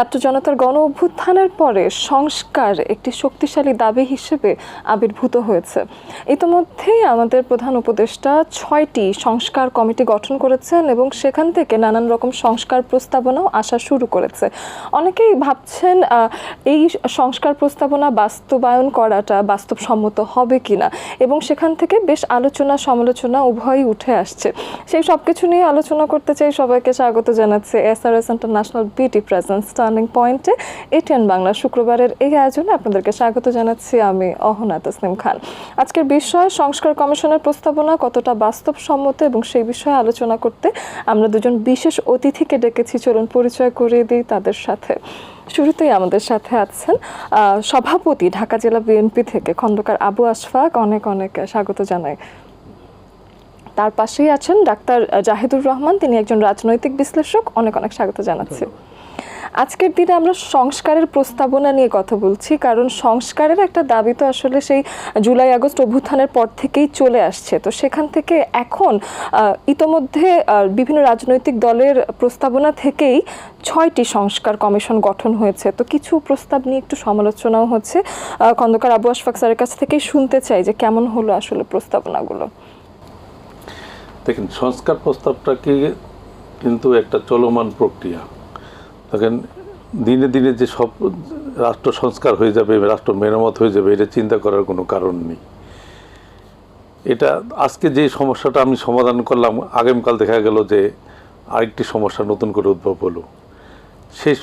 ছাত্র জনতার গণ অভ্যুত্থানের পরে সংস্কার একটি শক্তিশালী দাবি হিসেবে আবির্ভূত হয়েছে। ইতোমধ্যেই আমাদের প্রধান উপদেষ্টা ছয়টি সংস্কার কমিটি গঠন করেছেন এবং সেখান থেকে নানান রকম সংস্কার প্রস্তাবনাও আসা শুরু করেছে। অনেকেই ভাবছেন এই সংস্কার প্রস্তাবনা বাস্তবায়ন করাটা বাস্তবসম্মত হবে কিনা এবং সেখান থেকে বেশ আলোচনা সমালোচনা উভয়ই উঠে আসছে। সেই সব কিছু নিয়ে আলোচনা করতে চাই সবাইকে স্বাগত জানাচ্ছে S R S international BT presents turning পয়েন্টে এটিএন বাংলা শুক্রবারের এই আয়োজনে আপনাদেরকে স্বাগত জানাচ্ছি। আমি অহনা তসলিম খান। আজকের বিষয়, সংস্কার কমিশনের প্রস্তাবনা কতটা বাস্তবসম্মত এবং সেই বিষয়ে আলোচনা করতে আমরা দুজন বিশেষ অতিথিকে ডেকেছি। চলুন পরিচয় করিয়ে দিই তাদের সাথে। শুরুতেই আমাদের সাথে আছেন সভাপতি ঢাকা জেলা বিএনপি থেকে খন্দকার আবু আশফাক। অনেক অনেক স্বাগত জানাই। তার পাশেই আছেন ডাক্তার জাহিদুর রহমান। তিনি একজন রাজনৈতিক বিশ্লেষক। অনেক অনেক স্বাগত জানাচ্ছি। আজকের দিনে আমরা সংস্কারের প্রস্তাবনা নিয়ে কথা বলছি, কারণ সংস্কারের একটা দাবি তো আসলে সেই জুলাই আগস্ট অভ্যুত্থানের পর থেকেই চলে আসছে। তো সেখান থেকে এখন ইতোমধ্যে বিভিন্ন রাজনৈতিক দলের প্রস্তাবনা থেকেই ছয়টি সংস্কার কমিশন গঠন হয়েছে। তো কিছু প্রস্তাব নিয়ে একটু সমালোচনাও হচ্ছে। খন্দকার আবু আশফাক স্যারের কাছ থেকেই শুনতে চাই যে কেমন হলো আসলে প্রস্তাবনাগুলো। দেখেন, সংস্কার প্রস্তাবটাকে কিন্তু একটা চলমান প্রক্রিয়া। দেখেন, দিনে দিনে যে সব রাষ্ট্র সংস্কার হয়ে যাবে, রাষ্ট্র মেরামত হয়ে যাবে, এটা চিন্তা করার কোনো কারণ নেই। এটা আজকে যে সমস্যাটা আমি সমাধান করলাম, আগামীকাল দেখা গেল যে আরেকটি সমস্যা নতুন করে উদ্ভব হলো। সেই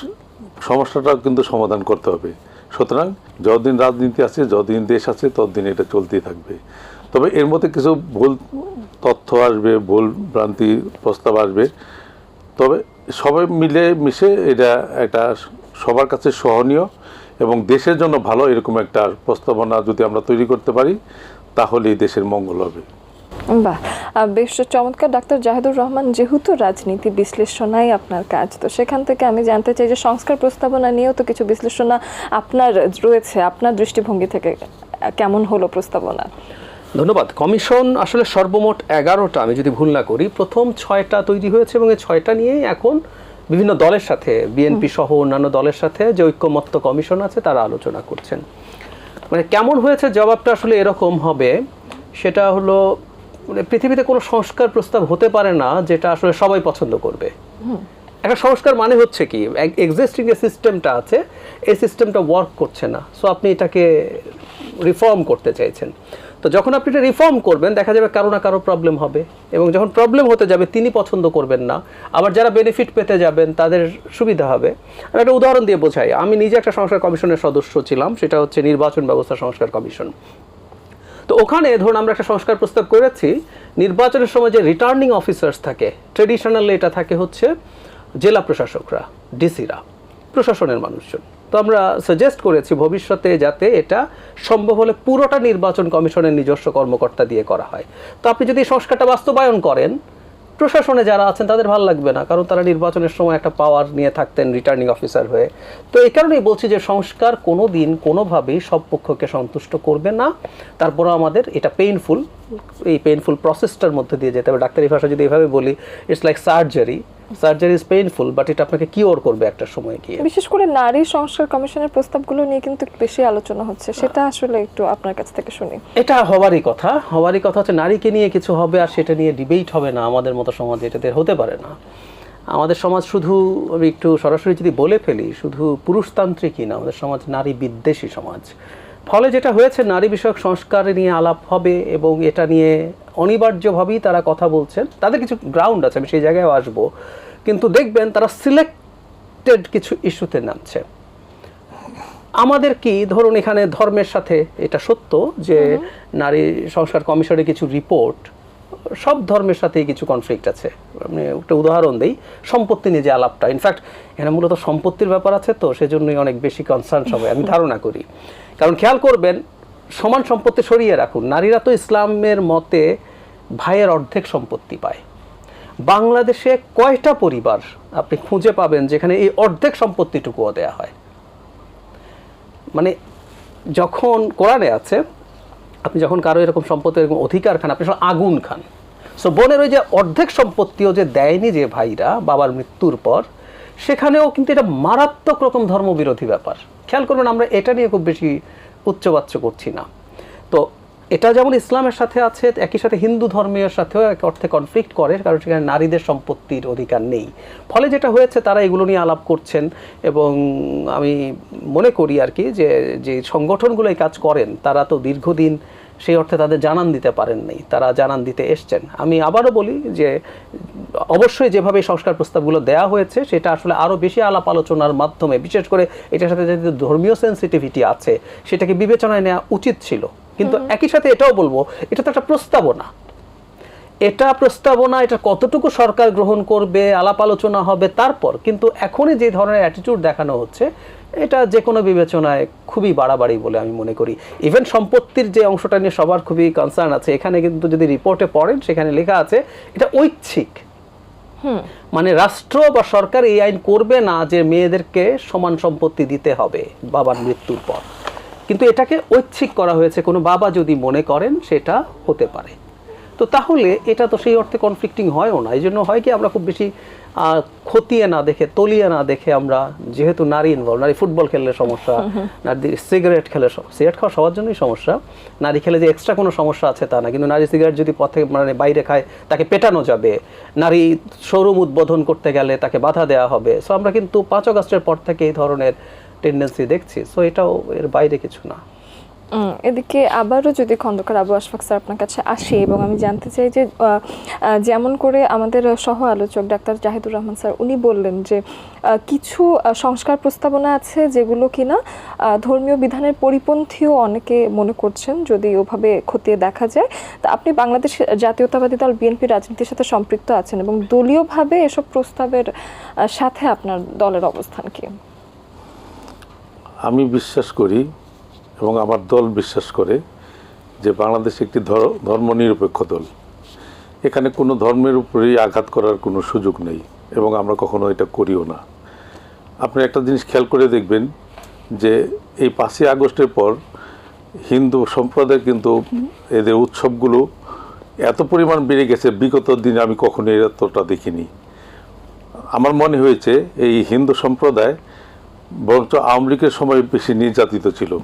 সমস্যাটাও কিন্তু সমাধান করতে হবে। সুতরাং যতদিন রাজনীতি আছে, যতদিন দেশ আছে, ততদিন এটা চলতেই থাকবে। তবে এর মধ্যে কিছু ভুল তথ্য আসবে, ভুল ভ্রান্তি প্রস্তাব আসবে। তবে সবাই মিলে মিশে এটা একটা সবার কাছে সহনীয় এবং দেশের জন্য ভালো এরকম একটা প্রস্তাবনা যদি আমরা তৈরি করতে পারি, তাহলেই দেশের মঙ্গল হবে। বাহ! বেশ চমৎকার। ডাক্তার জাহিদুর রহমান, যেহেতু রাজনীতি বিশ্লেষণাই আপনার কাজ, তো সেখান থেকে আমি জানতে চাই যে সংস্কার প্রস্তাবনা নিয়েও তো কিছু বিশ্লেষণা আপনার রয়েছে, আপনার দৃষ্টিভঙ্গি থেকে কেমন হলো প্রস্তাবনা? ধন্যবাদ। কমিশন আসলে সর্বমোট এগারোটা আমি যদি ভুল না করি প্রথম ছয়টা তৈরি হয়েছে এবং এই ছয়টা নিয়েই এখন বিভিন্ন দলের সাথে বিএনপি সহ অন্যান্য দলের সাথে যে ঐক্যমত্য কমিশন আছে তারা আলোচনা করছেন। মানে কেমন হয়েছে জবাবটা আসলে এরকম হবে সেটা হলো মানে পৃথিবীতে কোনো সংস্কার প্রস্তাব হতে পারে না যেটা আসলে সবাই পছন্দ করবে। একটা সংস্কার মানে হচ্ছে কি এক্সিস্টিং যে সিস্টেমটা আছে এই সিস্টেমটা ওয়ার্ক করছে না। সো আপনি এটাকে রিফর্ম করতে চাইছেন। তো যখন আপনি এটা রিফর্ম করবেন, দেখা যাবে কারও না কারও প্রবলেম হবে। এবং যখন প্রবলেম হতে যাবে, তিনি পছন্দ করবেন না। আবার যারা বেনিফিট পেতে যাবেন, তাদের সুবিধা হবে। আমি একটা উদাহরণ দিয়ে বোঝাই। আমি নিজে একটা সংস্কার কমিশনের সদস্য ছিলাম, সেটা হচ্ছে নির্বাচন ব্যবস্থা সংস্কার কমিশন। তো ওখানে ধরুন আমরা একটা সংস্কার প্রস্তাব করেছি, নির্বাচনের সময় যে রিটার্নিং অফিসার্স থাকে ট্রেডিশনালি এটা থাকে হচ্ছে জেলা প্রশাসকরা ডিসিরা প্রশাসনের মানুষজন। তো আমরা সাজেস্ট করেছি ভবিষ্যতে যাতে এটা সম্ভব হলে পুরোটা নির্বাচন কমিশনের নিজস্ব কর্মকর্তা দিয়ে করা হয়। তো আপনি যদি সংস্কারটা বাস্তবায়ন করেন, প্রশাসনে যারা আছেন তাদের ভালো লাগবে না, কারণ তারা নির্বাচনের সময় একটা পাওয়ার নিয়ে থাকতেন রিটার্নিং অফিসার হয়ে। তো এই কারণেই বলছি যে সংস্কার কোনো দিন কোনোভাবেই সব পক্ষকে সন্তুষ্ট করবে না। তারপরে আমাদের এটা পেইনফুল এই পেইনফুল প্রসেসটার মধ্যে দিয়ে যেতে হবে। ডাক্তারি ভাষা যদি এভাবে বলি it's like surgery surgery is painful but এটা আপনাকে কিওর করবে একটা সময় গিয়ে। বিশেষ করে নারী সংস্কার কমিশনের প্রস্তাবগুলো নিয়ে কিন্তু বেশি আলোচনা হচ্ছে সেটা আসলে একটু আপনার কাছ থেকে শুনি। এটা হওয়ারই কথা হওয়ারই কথা হচ্ছে নারীকে নিয়ে কিছু হবে আর সেটা নিয়ে ডিবেট হবে না আমাদের মতো সমাজে এটাতে হতে পারে না। আমাদের সমাজ শুধু আমি একটু সরাসরি যদি বলে ফেলি শুধু পুরুষতান্ত্রিকই না আমাদের সমাজ নারী বিদ্বেষী সমাজ। ফলে যেটা হয়েছে নারী বিষয়ক সংস্কার নিয়ে আলাপ হবে এবং এটা নিয়ে অনিবার্যভাবেই তারা কথা বলছেন। তাদের কিছু গ্রাউন্ড আছে আমি সেই জায়গায় আসব। কিন্তু দেখবেন তারা সিলেক্টেড কিছু ইস্যুতে নামছে। আমাদের কি ধরুন এখানে ধর্মের সাথে এটা সত্য যে নারী সংস্কার কমিশনের কিছু রিপোর্ট সব ধর্মের সাথেই কিছু কনফ্লিক্ট আছে। আমি একটা উদাহরণ দিই সম্পত্তি নিয়ে যে আলাপটা। ইনফ্যাক্ট এখানে মূলত সম্পত্তির ব্যাপার আছে তো সেজন্যই অনেক বেশি কনসার্ন সবাই আমি ধারণা করি। কারণ খেয়াল করবেন সমান সম্পত্তি সরিয়ে রাখুন। নারীরা তো ইসলামের মতে ভাইয়ের অর্ধেক সম্পত্তি পায়। বাংলাদেশে কয়টা পরিবার আপনি খুঁজে পাবেন যেখানে এই অর্ধেক সম্পত্তিটুকুও দেয়া হয়? মানে যখন কোরআনে আছে, আপনি যখন কারও এরকম সম্পত্তি এরকম অধিকার খান, আপনি আগুন খান। সো বোনের ওই যে অর্ধেক সম্পত্তিও যে দেয়নি যে ভাইরা, বাবার মৃত্যুর পর, সেখানেও কিন্তু এটা মারাত্মক রকম ধর্মবিরোধী ব্যাপার। খেয়াল করবেন, আমরা এটা নিয়ে খুব বেশি উচ্চবাচ্য করছি না। তো এটা যেমন ইসলামের সাথে আছে, একই সাথে হিন্দু ধর্মের সাথেও এক অর্থে কনফ্লিক্ট করে, কারণ সেখানে নারীদের সম্পত্তির অধিকার নেই। ফলে যেটা হয়েছে, তারা এগুলো নিয়ে আলাপ করছেন এবং আমি মনে করি আর কি যে যে সংগঠনগুলো এই কাজ করেন, তারা তো দীর্ঘদিন সেই অর্থে তাদের জানান দিতে পারেন নাই তারা জানান দিতে এসছেন। আমি আবারও বলি যে অবশ্যই যেভাবে সংস্কার প্রস্তাবগুলো দেওয়া হয়েছে সেটা আসলে আরও বেশি আলাপ আলোচনার মাধ্যমে বিশেষ করে এটার সাথে যে ধর্মীয় সেন্সিটিভিটি আছে সেটাকে বিবেচনায় নেওয়া উচিত ছিল। কিন্তু একই সাথে এটাও বলব এটা তো একটা প্রস্তাবনা। এটা প্রস্তাবনা এটা কতটুকু সরকার গ্রহণ করবে আলাপ আলোচনা হবে তারপর। কিন্তু এখনই যে ধরনের অ্যাটিটিউড দেখানো হচ্ছে এটা যে কোনো বিবেচনায় খুবই বাড়াবাড়ি বলে আমি মনে করি। ইভেন সম্পত্তির যে অংশটা নিয়ে সবার খুবই কনসার্ন আছে এখানে কিন্তু যদি রিপোর্টে পড়েন সেখানে লেখা আছে এটা ঐচ্ছিক। মানে রাষ্ট্র বা সরকার এই আইন করবে না যে মেয়েদেরকে সমান সম্পত্তি দিতে হবে বাবার মৃত্যুর পর। কিন্তু এটাকে ঐচ্ছিক করা হয়েছে কোনো বাবা যদি মনে করেন সেটা হতে পারে। তো তাহলে এটা তো সেই অর্থে কনফ্লিক্টিং হয়ও না এই জন্য হয় কি আমরা খুব বেশি খতিয়ে না দেখে তলিয়ে না দেখে আমরা যেহেতু নারী ইনভলভ নারী ফুটবল খেললে সমস্যা নারী সিগারেট খেলে সিগারেট খাওয়া সবার জন্যই সমস্যা। নারী খেলে যে এক্সট্রা কোনো সমস্যা আছে তা না কিন্তু নারী সিগারেট যদি পথে মানে বাইরে খায় তাকে পেটানো যাবে। নারী শোরুম উদ্বোধন করতে গেলে তাকে বাধা দেওয়া হবে। সো আমরা কিন্তু পাঁচ অগস্টের পর থেকে এই ধরনের টেন্ডেন্সি দেখছি। সো এটাও এর বাইরে কিছু না। এদিকে আবারও যদি খন্দকার আবু আশফাক স্যার আপনার কাছে আসি এবং আমি জানতে চাই যে যেমন করে আমাদের সহ আলোচক ডাক্তার জাহিদুর রহমান স্যার, উনি বললেন যে কিছু সংস্কার প্রস্তাবনা আছে যেগুলো কিনা ধর্মীয় বিধানের পরিপন্থীও অনেকে মনে করছেন যদি ওভাবে খতিয়ে দেখা যায়। তা আপনি বাংলাদেশ জাতীয়তাবাদী দল বিএনপি রাজনীতির সাথে সম্পৃক্ত আছেন এবং দলীয়ভাবে এসব প্রস্তাবের সাথে আপনার দলের অবস্থান কি? আমি বিশ্বাস করি এবং আমার দল বিশ্বাস করে যে বাংলাদেশ একটি ধর- ধর্মনিরপেক্ষ দল। এখানে কোনো ধর্মের উপরেই আঘাত করার কোনো সুযোগ নেই এবং আমরা কখনো এটা করিও না। আপনি একটা জিনিস খেয়াল করে দেখবেন যে এই পাঁচই আগস্টের পর হিন্দু সম্প্রদায় কিন্তু এদের উৎসবগুলো এত পরিমাণ বেড়ে গেছে, বিগত দিনে আমি কখনো এতটা দেখিনি। আমার মনে হয়েছে এই হিন্দু সম্প্রদায় বরঞ্চ আওয়ামী লীগের সময় বেশি নির্যাতিত ছিল।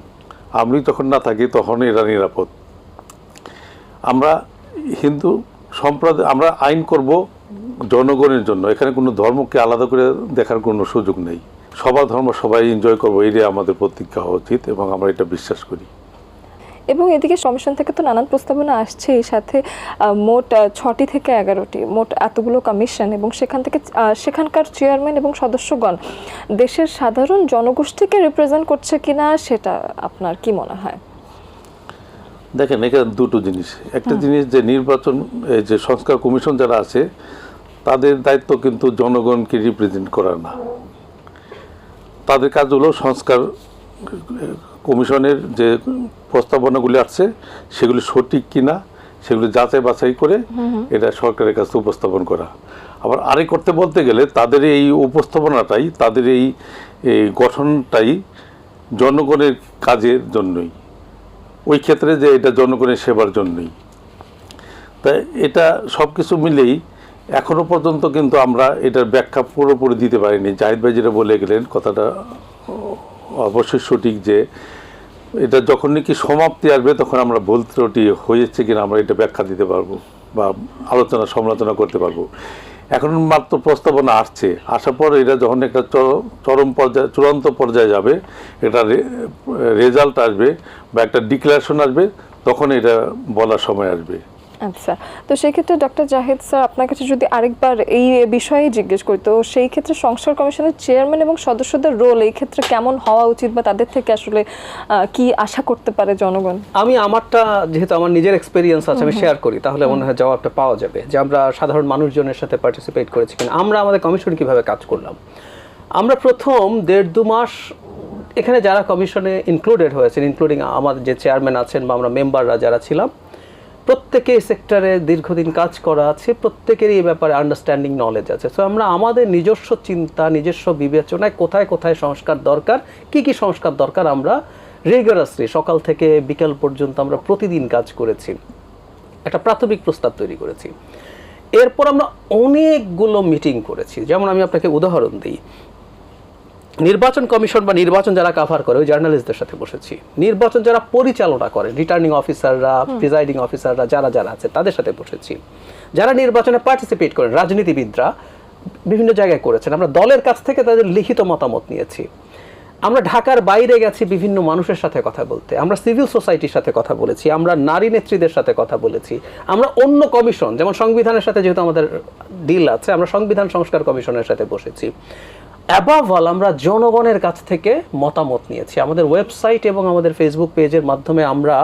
তখন যখন না থাকি, তখন এরা নিরাপদ। আমরা হিন্দু সম্প্রদায়, আমরা আইন করব জনগণের জন্য। এখানে কোনো ধর্মকে আলাদা করে দেখার কোনো সুযোগ নেই। সবার ধর্ম সবাই এনজয় করব এটাই আমাদের প্রতিজ্ঞা হওয়া উচিত এবং আমরা এটা বিশ্বাস করি। এবং এদিকে কমিশন থেকে তো নানান প্রস্তাবনা আসছে এই সাথে মোট ছটি থেকে এগারোটি মোট এতগুলো কমিশন এবং সেখান থেকে সেখানকার চেয়ারম্যান এবং সদস্যগণ দেশের সাধারণ জনগোষ্ঠীকে রিপ্রেজেন্ট করছে কিনা সেটা আপনার কি মনে হয়? দেখেন এখানে দুটো জিনিস। একটা জিনিস যে নির্বাচন যে সংস্কার কমিশন যারা আছে তাদের দায়িত্ব কিন্তু জনগণকে রিপ্রেজেন্ট করা না। তাদের কাজ হলো সংস্কার কমিশনের যে প্রস্তাবনাগুলি আসছে সেগুলি সঠিক কিনা সেগুলি যাচাই বাছাই করে এটা সরকারের কাছে উপস্থাপন করা। আবার আরেক করতে বলতে গেলে তাদের এই উপস্থাপনাটাই তাদের এই এই গঠনটাই জনগণের কাজের জন্যই। ওই ক্ষেত্রে যে এটা জনগণের সেবার জন্যই। তাই এটা সব কিছু মিলেই এখনও পর্যন্ত কিন্তু আমরা এটার ব্যাখ্যা পুরোপুরি দিতে পারিনি। জাহিদ ভাই যেটা বলে গেলেন কথাটা অবশ্যই সঠিক যে এটা যখন নাকি সমাপ্তি আসবে, তখন আমরা ভুল ত্রুটি হয়েছে কিনা আমরা এটা ব্যাখ্যা দিতে পারব বা আলোচনা, সমালোচনা করতে পারব। এখন মাত্র প্রস্তাবনা আসছে। আসার পর এটা যখন একটা চর- চরম পর্যায়ে, চূড়ান্ত পর্যায়ে যাবে এটা রেজাল্ট আসবে বা একটা ডিক্লারেশন আসবে, তখন এটা বলার সময় আসবে। আচ্ছা তো সেই ক্ষেত্রে ডক্টর জাহিদ স্যার আপনার কাছে যদি আরেকবার এই বিষয়ে জিজ্ঞেস করি তো সেই ক্ষেত্রে সংস্কার কমিশনের চেয়ারম্যান এবং সদস্যদের রোল এই ক্ষেত্রে কেমন হওয়া উচিত বা তাদের থেকে আসলে কি আশা করতে পারে জনগণ? আমি আমারটা যেহেতু আমার নিজের এক্সপিরিয়েন্স আছে আমি শেয়ার করি তাহলে মনে হয় জবাবটা পাওয়া যাবে যে আমরা সাধারণ মানুষজনের সাথে পার্টিসিপেট করেছি কিনা। আমরা আমাদের কমিশন কীভাবে কাজ করলাম? আমরা প্রথম দেড় দু মাস এখানে যারা কমিশনে ইনক্লুডেড হয়েছেন ইনক্লুডিং আমাদের যে চেয়ারম্যান আছেন বা আমরা মেম্বাররা যারা ছিলাম প্রত্যেকে সেক্টরে দীর্ঘদিন কাজ করা আছে, প্রত্যেকেরই এই ব্যাপারে আন্ডারস্ট্যান্ডিং নলেজ আছে। সো আমরা আমাদের নিজস্ব চিন্তা, নিজস্ব বিবেচনায় কোথায় কোথায় সংস্কার দরকার, কি কি সংস্কার দরকার আমরা রেগুলারসলি সকাল থেকে বিকেল পর্যন্ত আমরা প্রতিদিন কাজ করেছি। একটা প্রাথমিক প্রস্তাব তৈরি করেছি। এরপর আমরা অনেকগুলো মিটিং করেছি। যেমন আমি আপনাকে উদাহরণ দিই নির্বাচন কমিশন বা নির্বাচন যারা কাভার করে ওই জার্নালিস্টদের সাথে বসেছি। নির্বাচন যারা পরিচালনা করে রিটার্নিং অফিসাররা প্রিজাইডিং অফিসাররা যারা যারা আছে তাদের সাথে বসেছি। যারা নির্বাচনে পার্টিসিপেট করেন রাজনীতিবিদরা বিভিন্ন জায়গায় করেছেন। আমরা দলের কাছ থেকে তাদের লিখিত মতামত নিয়েছি। আমরা ঢাকার বাইরে গেছি বিভিন্ন মানুষের সাথে কথা বলতে। আমরা সিভিল সোসাইটির সাথে কথা বলেছি। আমরা নারী নেত্রীদের সাথে কথা বলেছি। আমরা অন্য কমিশন যেমন সংবিধানের সাথে যেহেতু আমাদের ডিল আছে আমরা সংবিধান সংস্কার কমিশনের সাথে বসেছি। অ্যাবাভ অল আমরা জনগণের কাছ থেকে মতামত নিয়েছি। আমাদের ওয়েবসাইট এবং আমাদের ফেসবুক পেজের মাধ্যমে আমরা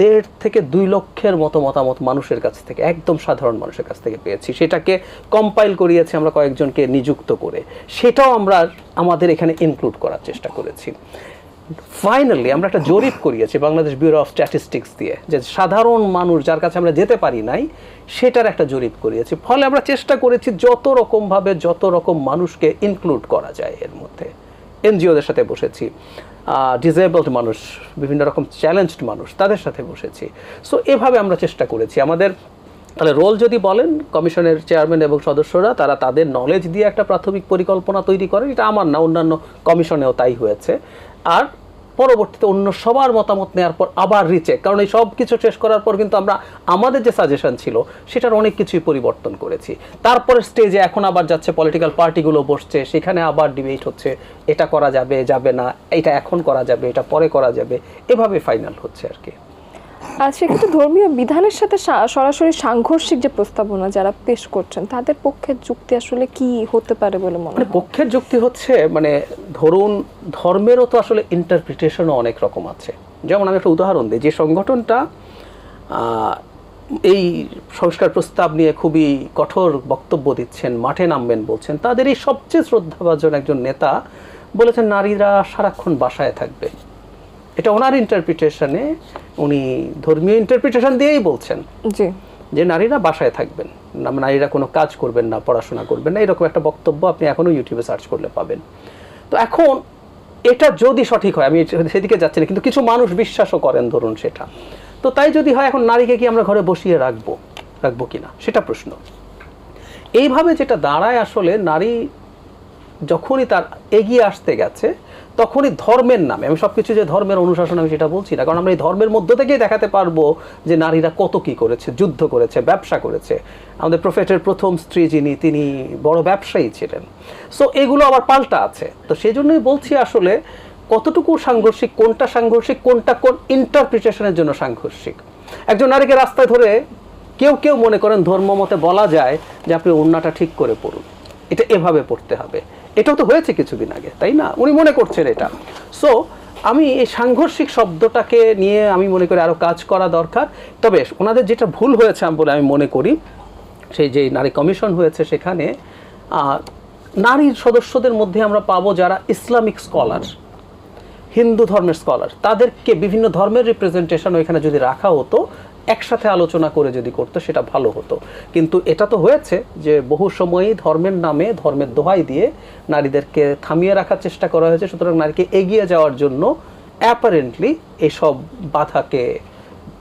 দেড় থেকে দুই লক্ষের মতো মতামত মানুষের কাছ থেকে, একদম সাধারণ মানুষের কাছ থেকে পেয়েছি। সেটাকে কম্পাইল করিয়েছি আমরা কয়েকজনকে নিযুক্ত করে। সেটাও আমরা আমাদের এখানে ইনক্লুড করার চেষ্টা করেছি। ফাইনালি আমরা একটা জরিপ করিয়েছি বাংলাদেশ ব্যুরো অফ স্ট্যাটিস্টিক্স দিয়ে যে সাধারণ মানুষ যার কাছে আমরা যেতে পারি নাই, সেটার একটা জরিপ করিয়েছি। ফলে আমরা চেষ্টা করেছি যত রকমভাবে যত রকম মানুষকে ইনক্লুড করা যায় এর মধ্যে। এনজিওদের সাথে বসেছি ডিসেবলড মানুষ, বিভিন্ন রকম চ্যালেঞ্জড মানুষ, তাদের সাথে বসেছি। সো এভাবে আমরা চেষ্টা করেছি। আমাদের, তাহলে রোল যদি বলেন কমিশনের চেয়ারম্যান এবং সদস্যরা, তারা তাদের নলেজ দিয়ে একটা প্রাথমিক পরিকল্পনা তৈরি করেন। এটা আমার না, অন্যান্য কমিশনেও তাই হয়েছে। আর পরবর্তীতে অন্য সবার মতামত নেওয়ার পর আবার রিচেক কারণ এই সব কিছু শেষ করার পর কিন্তু আমরা আমাদের যে সাজেশন ছিল, সেটার অনেক কিছুই পরিবর্তন করেছি। তারপরে স্টেজে এখন আবার যাচ্ছে পলিটিক্যাল পার্টিগুলো বসছে, সেখানে আবার ডিবেট হচ্ছে, এটা করা যাবে যাবে না, এটা এখন করা যাবে, এটা পরে করা যাবে, এভাবে ফাইনাল হচ্ছে আর কি। আর সেক্ষেত্রে ধর্মীয় বিধানের সাথে সরাসরি সাংঘর্ষিক যে প্রস্তাবনা যারা পেশ করছেন তাদের পক্ষে যুক্তি আসলে কি হতে পারে বলে মনে মানে হয়? পক্ষের যুক্তি হচ্ছে মানে ধরুন ধর্মেরও তো আসলে ইন্টারপ্রিটেশনও অনেক রকম আছে। যেমন আমি একটা উদাহরণ দিই যে সংগঠনটা আহ, এই সংস্কার প্রস্তাব নিয়ে খুবই কঠোর বক্তব্য দিচ্ছেন মাঠে নামবেন বলছেন তাদের এই সবচেয়ে শ্রদ্ধাভাজন একজন নেতা বলেছেন নারীরা সারাক্ষণ বাসায় থাকবে। এটা ওনার ইন্টারপ্রিটেশনে উনি ধর্মীয় ইন্টারপ্রিটেশন দিয়েই বলছেন। জি। যে নারীরা বাসায় থাকবেন। না নারীরা কোনো কাজ করবেন না পড়াশোনা করবেন না এরকম একটা বক্তব্য আপনি এখনও ইউটিউবে সার্চ করলে পাবেন। তো এখন এটা যদি সঠিক হয় আমি সেদিকে যাচ্ছি না কিন্তু কিছু মানুষ বিশ্বাসও করেন ধরুন সেটা। তো তাই যদি হয় এখন নারীকে কি আমরা ঘরে বসিয়ে রাখব? রাখব কিনা? সেটা প্রশ্ন। এইভাবে যেটা দাঁড়ায় আসলে নারী যখনই তার এগিয়ে আসতে গেছে, তখনই ধর্মের নামে, আমি সব কিছু যে ধর্মের অনুশাসন, আমি সেটা বলছি না, কারণ আমরা এই ধর্মের মধ্য থেকেই দেখাতে পারব যে নারীরা কত কি করেছে, যুদ্ধ করেছে, ব্যবসা করেছে। আমাদের প্রফেটের প্রথম স্ত্রী যিনি, তিনি বড় ব্যবসায়ী ছিলেন। সো এগুলো আবার পাল্টা আছে। তো সেই জন্যই বলছি আসলে কতটুকু সাংঘর্ষিক, কোনটা সাংঘর্ষিক, কোনটা কোন ইন্টারপ্রিটেশনের জন্য সাংঘর্ষিক? একজন নারীকে রাস্তায় ধরে কেউ কেউ মনে করেন ধর্ম মতে বলা যায় যে আপনি ওড়নাটা ঠিক করে পড়ুন। এটা এভাবে পড়তে হবে। এটাও তো হয়েছে কিছুদিন আগে, তাই না? উনি মনে করছেন এটা। সো আমি এই সাংঘর্ষিক শব্দটাকে নিয়ে আমি মনে করি আরও কাজ করা দরকার। তবে ওনাদের যেটা ভুল হয়েছে আমি বলে আমি মনে করি, সেই যে নারী কমিশন হয়েছে সেখানে নারীর সদস্যদের মধ্যে আমরা পাবো যারা ইসলামিক স্কলার, হিন্দু ধর্মের স্কলার। তাদেরকে বিভিন্ন ধর্মের রিপ্রেজেন্টেশন ওইখানে যদি রাখা হতো একসাথে আলোচনা করে যদি করতো, সেটা ভালো হতো। কিন্তু এটা তো হয়েছে যে বহু সময়ই ধর্মের নামে, ধর্মের দোহাই দিয়ে নারীদেরকে থামিয়ে রাখার চেষ্টা করা হয়েছে। সুতরাং নারীকে এগিয়ে যাওয়ার জন্য অ্যাপারেন্টলি এসব বাধাকে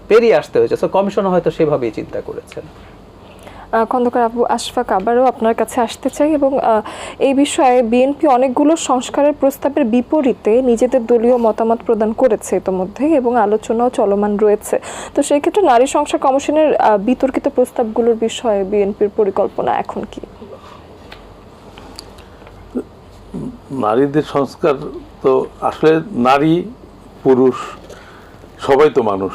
পেরিয়ে আসতে হয়েছে। সো কমিশন হয়তো সেভাবেই চিন্তা করেছেন। খন্দকার আবু আশফাক আবারও আপনার কাছে আসতে চাই এবং এই বিষয়ে বিএনপি অনেকগুলো সংস্কারের প্রস্তাবের বিপরীতে নিজেদের দলীয় মতামত প্রদান করেছে ইতোমধ্যে এবং আলোচনাও চলমান রয়েছে। তো সেই ক্ষেত্রে নারী সংস্কার কমিশনের বিতর্কিত প্রস্তাবগুলোর বিষয়ে বিএনপির পরিকল্পনা এখন কি? নারীদের সংস্কার তো আসলে নারী, পুরুষ, সবাই তো মানুষ।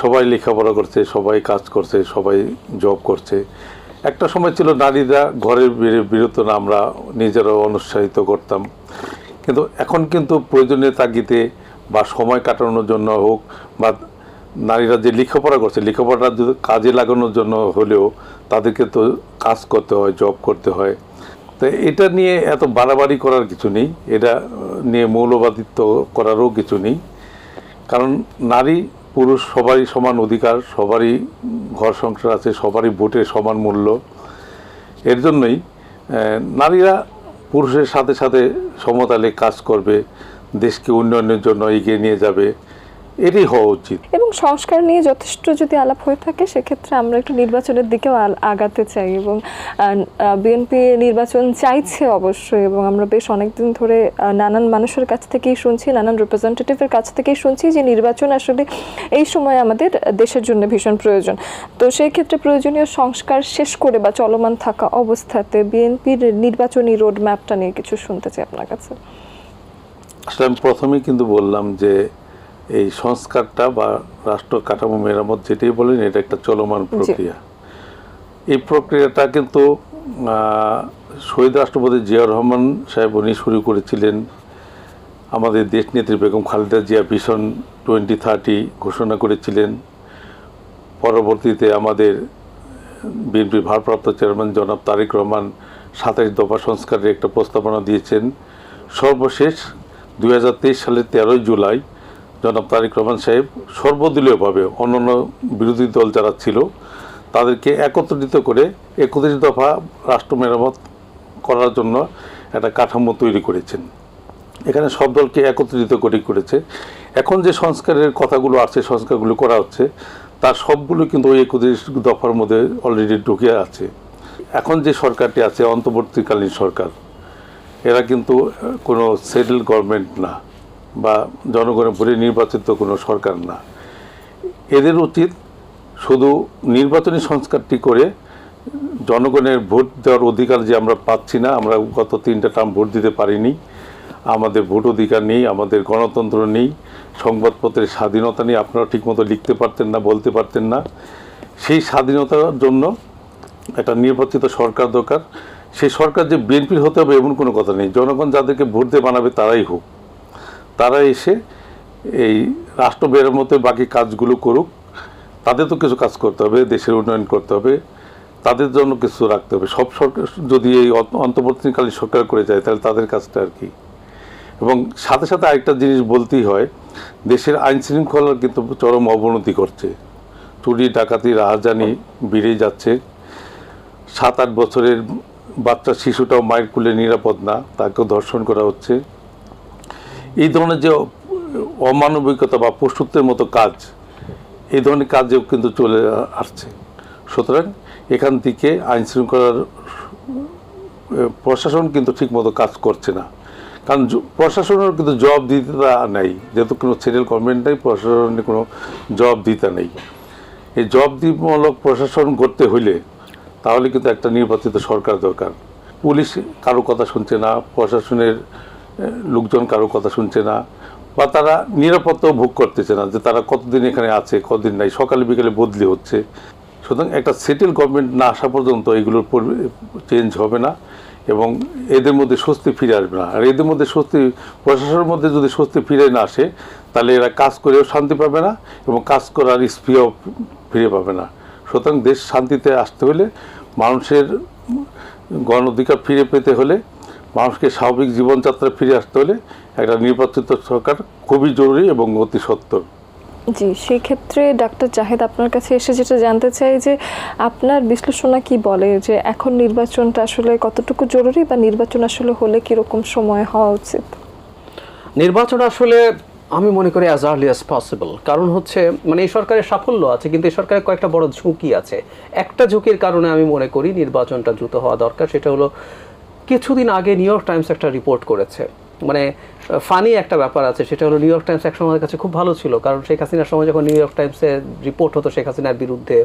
সবাই লেখাপড়া করছে, সবাই কাজ করছে, সবাই জব করছে। একটা সময় ছিল নারীরা ঘরের বের- বিরত না, আমরা নিজেরাও অনুৎসাহিত করতাম। কিন্তু এখন কিন্তু প্রয়োজনীয় তাগিদে বা সময় কাটানোর জন্য হোক বা নারীরা যে লেখাপড়া করছে লেখাপড়া যদি কাজে লাগানোর জন্য হলেও তাদেরকে তো কাজ করতে হয় জব করতে হয়। তো এটা নিয়ে এত বাড়াবাড়ি করার কিছু নেই, এটা নিয়ে মৌলবাদিত্ব করারও কিছু নেই। কারণ নারী পুরুষ সবারই সমান অধিকার, সবারই ঘর সংসার আছে, সবারই ভোটে সমান মূল্য। এর জন্যই নারীরা পুরুষের সাথে সাথে সমতালে কাজ করবে, দেশকে উন্নয়নের জন্য এগিয়ে নিয়ে যাবে। এটাই হওয়া উচিত। এবং সংস্কার নিয়ে যথেষ্ট যদি আলাপ হয়ে থাকে সেক্ষেত্রে আমরা একটু নির্বাচনের দিকেও আগাতে চাই এবং বিএনপি নির্বাচন চাইছে অবশ্যই এবং আমরা বেশ অনেকদিন ধরে নানান মানুষের কাছ থেকেই শুনছি নানান রিপ্রেজেন্টেটিভের কাছ থেকেই শুনছি যে নির্বাচন আসলে এই সময় আমাদের দেশের জন্য ভীষণ প্রয়োজন। তো সেই ক্ষেত্রে প্রয়োজনীয় সংস্কার শেষ করে বা চলমান থাকা অবস্থাতে বিএনপির নির্বাচনী রোড ম্যাপটা নিয়ে কিছু শুনতে চাই আপনার কাছে। আসলে আমি প্রথমেই কিন্তু বললাম যে এই সংস্কারটা বা রাষ্ট্র কাঠামো মেরামত যেটাই বলেন এটা একটা চলমান প্রক্রিয়া। এই প্রক্রিয়াটা কিন্তু শহীদ রাষ্ট্রপতি জিয়াউর রহমান সাহেব উনি শুরু করেছিলেন। আমাদের দেশনেত্রী Begum Khaleda Zia vision twenty thirty ঘোষণা করেছিলেন। পরবর্তীতে আমাদের বিএনপির ভারপ্রাপ্ত চেয়ারম্যান জনাব তারেক রহমান সাতাশ দফা সংস্কারের একটা প্রস্তাবনা দিয়েছেন। সর্বশেষ দু হাজার তেইশ সালের তেরোই জুলাই জনাব তারিক রহমান সাহেব সর্বদলীয়ভাবে অন্যান্য বিরোধী দল যারা ছিল, তাদেরকে একত্রিত করে একত্রিশ দফা রাষ্ট্র মেরামত করার জন্য একটা কাঠামো তৈরি করেছেন। এখানে সব দলকে একত্রিত করে করেছে। এখন যে সংস্কারের কথাগুলো আছে সংস্কারগুলো করা হচ্ছে, তার সবগুলো কিন্তু ওই একত্রিশ দফার মধ্যে অলরেডি ঢুকে আছে। এখন যে সরকারটি আছে, অন্তর্বর্তীকালীন সরকার, এরা কিন্তু কোনো সেটেল গভর্নমেন্ট না। বা জনগণের ভোটে নির্বাচিত কোনো সরকার না। এদের উচিত শুধু নির্বাচনী সংস্কারটি করে জনগণের ভোট দেওয়ার অধিকার যে আমরা পাচ্ছি না, আমরা গত তিনটা টার্ম ভোট দিতে পারিনি। আমাদের ভোট অধিকার নেই, আমাদের গণতন্ত্র নেই, সংবাদপত্রের স্বাধীনতা নেই, আপনারা ঠিকমতো লিখতে পারতেন না, বলতে পারতেন না। সেই স্বাধীনতার জন্য একটা নির্বাচিত সরকার দরকার। সেই সরকার যে বিএনপির হতে হবে এমন কোনো কথা নেই। জনগণ যাদেরকে ভোট দিয়ে বানাবে তারাই হোক। তারা এসে এই রাষ্ট্র মেরামতে বাকি কাজগুলো করুক। তাদের তো কিছু কাজ করতে হবে, দেশের উন্নয়ন করতে হবে, তাদের জন্য কিছু রাখতে হবে। সব সরকার, যদি এই অন্ত- অন্তর্বর্তীকালীন সরকার করে যায়, তাহলে তাদের কাজটা আর কি। এবং সাথে সাথে আরেকটা জিনিস বলতেই হয়, দেশের আইন শৃঙ্খলার কিন্তু চরম অবনতি করছে চুরি, ডাকাতি, রাহাজানি বেড়েই যাচ্ছে। সাত আট বছরের বাচ্চা, শিশুটাও মায়ের কুলে নিরাপদ না, তাকেও ধর্ষণ করা হচ্ছে। এই ধরনের যে অমানবিকতা বা পশুত্বের মতো কাজ, এই ধরনের কাজেও কিন্তু চলে আসছে। সুতরাং এখান থেকে আইন শৃঙ্খলার প্রশাসন কিন্তু ঠিকমতো কাজ করছে না। কারণ প্রশাসনের কিন্তু জবাব দিতে নেই। যেহেতু কোনো সেন্ট্রাল গভর্নমেন্ট নেই, প্রশাসনের কোনো জবাব দিতে নেই। এই জবাবদিমূলক প্রশাসন করতে হইলে তাহলে কিন্তু একটা নির্বাচিত সরকার দরকার। পুলিশ কারও কথা শুনছে না, প্রশাসনের লোকজন কারও কথা শুনছে না, বা তারা নিরাপত্তাও ভোগ করতেছে না যে তারা কতদিন এখানে আছে, কতদিন নাই, সকালে বিকালে বদলি হচ্ছে। সুতরাং একটা সেটেল গভর্নমেন্ট না আসা পর্যন্ত এগুলোর চেঞ্জ হবে না এবং এদের মধ্যে স্বস্তি ফিরে আসবে না। আর এদের মধ্যে স্বস্তি, প্রশাসনের মধ্যে যদি স্বস্তি ফিরে না আসে, তাহলে এরা কাজ করেও শান্তি পাবে না এবং কাজ করার স্পৃহ ফিরে পাবে না। সুতরাং দেশ শান্তিতে আসতে হলে মানুষের গণ অধিকার ফিরে পেতে হলে মানুষকে স্বাভাবিক জীবনযাত্রা ফিরে আসতে হলে একটা নির্বাচিত সরকার খুবই জরুরি এবং অতি সত্তর। জি সেই ক্ষেত্রে ডাক্তার জাহেদ আপনার কাছে এসে যেটা জানতে চাই যে আপনার বিশ্লেষণা কি বলে? যে এখন নির্বাচনটা আসলে কতটুকু জরুরি বা নির্বাচন আসলে হলে কীরকম সময় হওয়া উচিত? নির্বাচন আসলে আমি মনে করি অ্যাজ আর্লি অ্যাজ পসিবল কারণ হচ্ছে মানে এই সরকারের সাফল্য আছে কিন্তু এই সরকারের কয়েকটা বড় ঝুঁকি আছে। একটা ঝুঁকির কারণে আমি মনে করি নির্বাচনটা দ্রুত হওয়া দরকার সেটা হলো কিছুদিন আগে নিউ ইয়র্ক টাইমস একটা রিপোর্ট করেছে। মানে ফানি একটা ব্যাপার আছে, সেটা হলো নিউ ইয়র্ক টাইমস একসময় আমাদের কাছে খুব ভালো ছিল, কারণ শেখ হাসিনার সময় যখন নিউ ইয়র্ক টাইমসে রিপোর্ট হতো শেখ হাসিনার বিরুদ্ধে,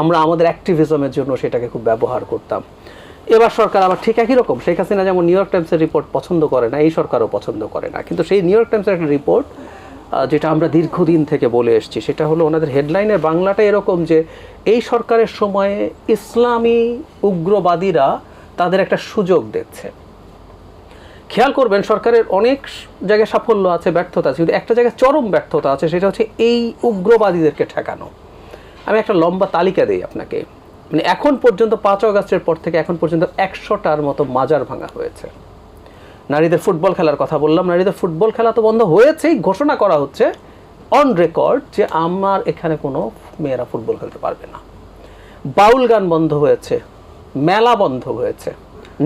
আমরা আমাদের অ্যাক্টিভিজমের জন্য সেটাকে খুব ব্যবহার করতাম। এবার সরকার আবার ঠিক একই রকম, শেখ হাসিনা যেমন নিউ ইয়র্ক টাইমসের রিপোর্ট পছন্দ করে না, এই সরকারও পছন্দ করে না। কিন্তু সেই নিউ ইয়র্ক টাইমসের একটা রিপোর্ট যেটা আমরা দীর্ঘদিন থেকে বলে এসেছি, সেটা হলো ওনাদের হেডলাইনের বাংলাটা এরকম যে, এই সরকারের সময়ে ইসলামী উগ্রবাদীরা তাদের একটা সুযোগ দেখছে খেয়াল করবেন সরকারের অনেক জায়গায় সাফল্য আছে, ব্যর্থতা আছে। কিন্তু একটা জায়গায় চরম ব্যর্থতা আছে, সেটা হচ্ছে এই উগ্রবাদীদেরকে ঠেকানো। আমি একটা লম্বা তালিকা দিই আপনাকে। মানে এখন পর্যন্ত পাঁচ অগাস্টের পর থেকে এখন পর্যন্ত একশোটার মতো মাজার ভাঙা হয়েছে। নারীদের ফুটবল খেলার কথা বললাম। নারীদের ফুটবল খেলা তো বন্ধ হয়েছেই। ঘোষণা করা হচ্ছে অন রেকর্ড যে আমার এখানে কোনো মেয়েরা ফুটবল খেলতে পারবে না। বাউল গান বন্ধ হয়েছে। মেলা বন্ধ হয়েছে,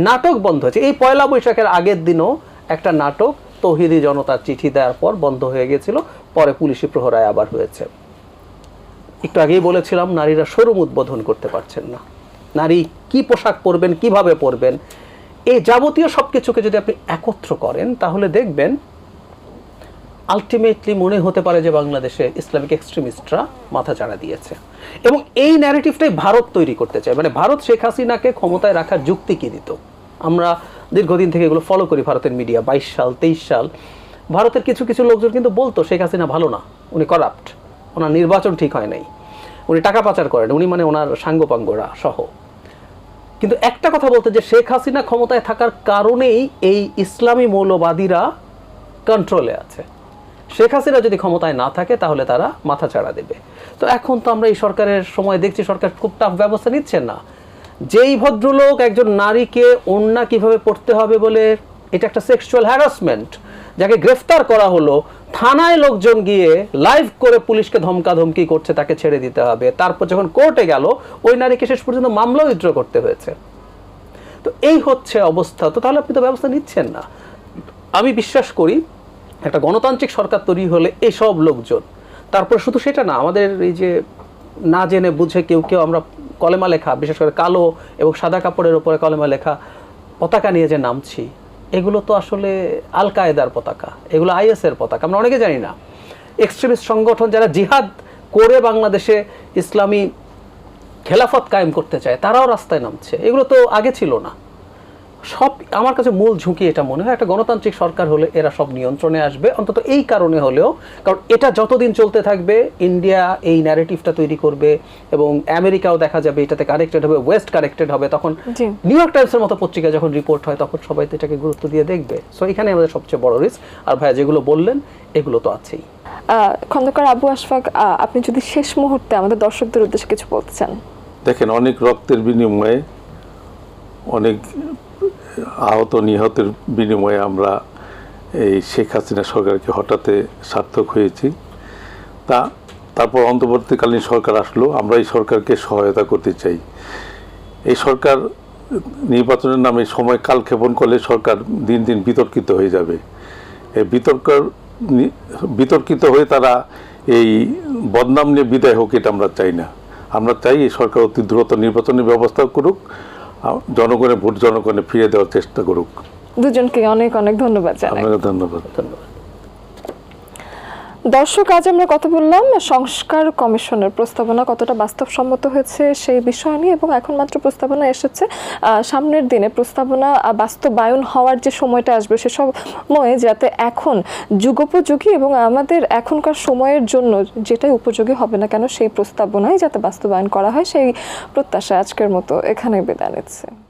নাটক বন্ধ হয়েছে। এই পয়লা বৈশাখের আগের দিনও একটা নাটক তহিদি জনতার চিঠি দেওয়ার পর বন্ধ হয়ে গেছিল, পরে পুলিশি প্রহরায় আবার হয়েছে। একটু আগেই বলেছিলাম, নারীরা শোরুম উদ্বোধন করতে পারছেন না। নারী কি পোশাক পরবেন, কীভাবে পরবেন, এই যাবতীয় সব কিছুকে যদি আপনি একত্র করেন, তাহলে দেখবেন আলটিমেটলি মনে হতে পারে যে বাংলাদেশে ইসলামিক এক্সট্রিমিস্টরা মাথা চাড়া দিয়েছে। এবং এই ন্যারেটিভটাই ভারত তৈরি করতে চায়। মানে ভারত শেখ হাসিনাকে ক্ষমতায় রাখার যুক্তি কি দিত? আমরা দীর্ঘদিন থেকে এগুলো ফলো করি ভারতের মিডিয়া বাইশ সাল, তেইশ সাল। ভারতের কিছু কিছু লোকজন কিন্তু বলতো, শেখ হাসিনা ভালো না, উনি করাপ্ট ওনার নির্বাচন ঠিক হয় নাই, উনি টাকা পাচার করেন, উনি মানে ওনার সাঙ্গপাঙ্গরা সহ। কিন্তু একটা কথা বলতে, যে শেখ হাসিনা ক্ষমতায় থাকার কারণেই এই ইসলামী মৌলবাদীরা কন্ট্রোলে আছে। শেখ হাসিনা যদি ক্ষমতায় না থাকে, তাহলে তারা মাথা চাড়া দেবে। তো এখন তো আমরা এই সরকারের সময় দেখছি, সরকার খুব টাফ ব্যবস্থা নিচ্ছেন না। যেই ভদ্রলোক, একজন নারীকে অন্যা কীভাবে পড়তে হবে বলে, এটা একটা সেক্সুয়াল হ্যারাসমেন্ট যাকে গ্রেফতার করা হলো, থানায় লোকজন গিয়ে লাইভ করে পুলিশকে ধমকা ধমকি করছে, তাকে ছেড়ে দিতে হবে। তারপর যখন কোর্টে গেল, ওই নারীকে শেষ পর্যন্ত মামলা উইথড্র করতে হয়েছে। তো এই হচ্ছে অবস্থা। তো তাহলে আপনি তো ব্যবস্থা নিচ্ছেন না। আমি বিশ্বাস করি একটা গণতান্ত্রিক সরকার তৈরি হলে এসব লোকজন, তারপর শুধু সেটা না, আমাদের এই যে না জেনে বুঝে কেউ কেউ আমরা কলেমা লেখা, বিশেষ করে কালো এবং সাদা কাপড়ের উপরে কলেমা লেখা পতাকা নিয়ে যে নামছি, এগুলো তো আসলে আল কায়েদার পতাকা, এগুলো আইএস এর পতাকা, আমরা অনেকে জানি না। এক্সট্রিমিস্ট সংগঠন যারা জিহাদ করে বাংলাদেশে ইসলামী খেলাফত কায়েম করতে চায়, তারাও রাস্তায় নামছে, এগুলো তো আগে ছিল না। সব আমার কাছে মূল ঝুঁকি এটা মনে হয় একটা গণতান্ত্রিক সরকার হলে এরা সব নিয়ন্ত্রণে আসবে। অন্তত এই কারণে হলেও কারণ এটা যতদিন চলতে থাকবে ইন্ডিয়া এই ন্যারেটিভটা তৈরি করবে এবং আমেরিকাও দেখা যাবে এটাতে কানেক্টেড হবে ওয়েস্ট কানেক্টেড হবে তখন। নিউ ইয়র্ক টাইমসের মতো পত্রিকা যখন রিপোর্ট হয় তখন সবাই তো এটাকে গুরুত্ব দিয়ে দেখবে। সো এখানে আমাদের সবচেয়ে বড় রিস্ক আর ভাইয়া যেগুলো বললেন এগুলো তো আছেই। আহ, খন্দকার আবু আশফাক আহ, আপনি যদি শেষ মুহূর্তে আমাদের দর্শকদের উদ্দেশ্যে কিছু বলতে চান। দেখেন অনেক রক্তের বিনিময়ে অনেক আহত নিহতের বিনিময়ে আমরা এই শেখ হাসিনা সরকারকে হঠাতে সার্থক হয়েছি। তা, তারপর অন্তর্বর্তীকালীন সরকার আসলো আমরা এই সরকারকে সহায়তা করতে চাই। এই সরকার নির্বাচনের নামে সময় কালক্ষেপণ করলে সরকার দিন দিন বিতর্কিত হয়ে যাবে। এই বিতর্ক বিতর্কিত হয়ে তারা এই বদনাম নিয়ে বিদায় হোক এটা আমরা চাই না। আমরা চাই এই সরকার অতি দ্রুত নির্বাচনের ব্যবস্থা করুক। জনগণের ভোট জনগণে ফিরে দেওয়ার চেষ্টা করুক। দুজনকে অনেক অনেক ধন্যবাদ জানাই। ধন্যবাদ ধন্যবাদ। দর্শক, আজ আমরা কথা বললাম সংস্কার কমিশনের প্রস্তাবনা, কতটা বাস্তবসম্মত হয়েছে সেই বিষয় নিয়ে এবং এখন মাত্র প্রস্তাবনা এসেছে। সামনের দিনে প্রস্তাবনা বাস্তবায়ন হওয়ার যে সময়টা আসবে সে সময়ে যাতে এখন যুগোপযোগী এবং আমাদের এখনকার সময়ের জন্য যেটাই উপযোগী হবে না কেন সেই প্রস্তাবনায় যাতে বাস্তবায়ন করা হয় সেই প্রত্যাশা আজকের মতো এখানে বিদায় নিচ্ছে।